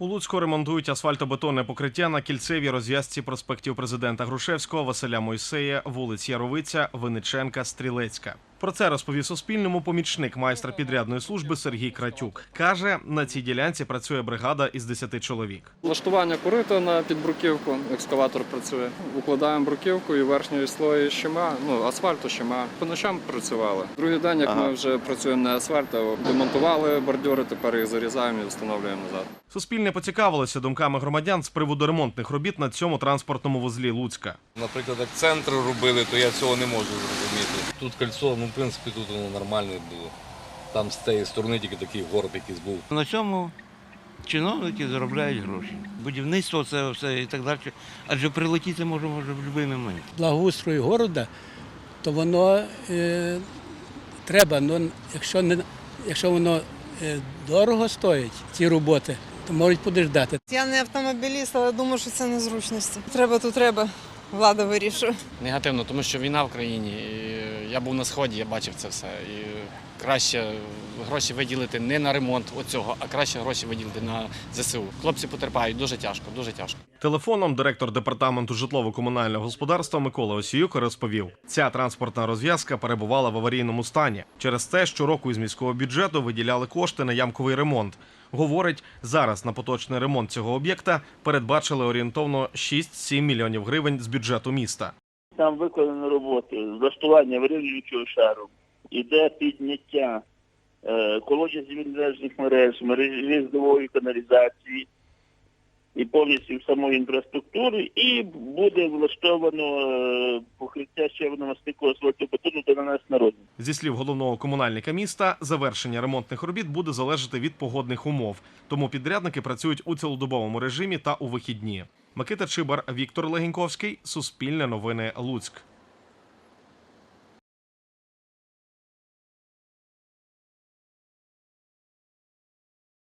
У Луцьку ремонтують асфальтобетонне покриття на кільцевій розв'язці проспектів президента Грушевського, Василя Мойсея, вулиць Яровиця, Винниченка, Стрілецька. Про це розповів Суспільному помічник майстра підрядної служби Сергій Кратюк. Каже, на цій ділянці працює бригада із 10 чоловік. Влаштування корита на підбруківку, екскаватор працює. Укладаємо бруківку і верхньої слої щема, ну асфальту щема. По ночам працювали. Другий день, як ми вже працюємо на асфальт, а демонтували бордюри, тепер їх зарізаємо і встановлюємо назад. Суспільне поцікавилося думками громадян з приводу ремонтних робіт на цьому транспортному вузлі Луцька. Наприклад, як центр робили, то я цього не можу зрозуміти. Тут кольцо, ну в принципі, тут воно нормальне було. Там з цієї сторони тільки такий горб якийсь був. На цьому чиновники заробляють гроші. Будівництво це все і так далі. Адже прилетіти може може в будь-який момент. благоустрою города, то воно е, треба. Ну, якщо, не, якщо воно е, дорого стоїть, ці роботи, то можуть подождати. Я не автомобіліст, але думаю, що це незручності. Треба, то треба. Влада вирішує. Негативно, тому що війна в країні. І я був на сході, я бачив це все. І краще гроші виділити не на ремонт оцього, а краще гроші виділити на ЗСУ. Хлопці потерпають дуже тяжко, дуже тяжко. Телефоном директор департаменту житлово-комунального господарства Микола Осіюк розповів, ця транспортна розв'язка перебувала в аварійному стані. Через те, щороку із міського бюджету виділяли кошти на ямковий ремонт. Говорить, зараз на поточний ремонт цього об'єкта передбачили орієнтовно 6-7 мільйонів гривень з бюджету міста. Там виконані роботи, влаштування вирівнюючого шару, іде підняття е, колодязів відрежних мереж, мережі різдової каналізації і повністю самої інфраструктури, і буде влаштовано е, покриття щебно-мастикового асфальтобетону та нанесено розмір. Зі слів головного комунальника міста, завершення ремонтних робіт буде залежати від погодних умов. Тому підрядники працюють у цілодобовому режимі та у вихідні. Микита Чибар, Віктор Легеньковський, Суспільне новини Луцьк.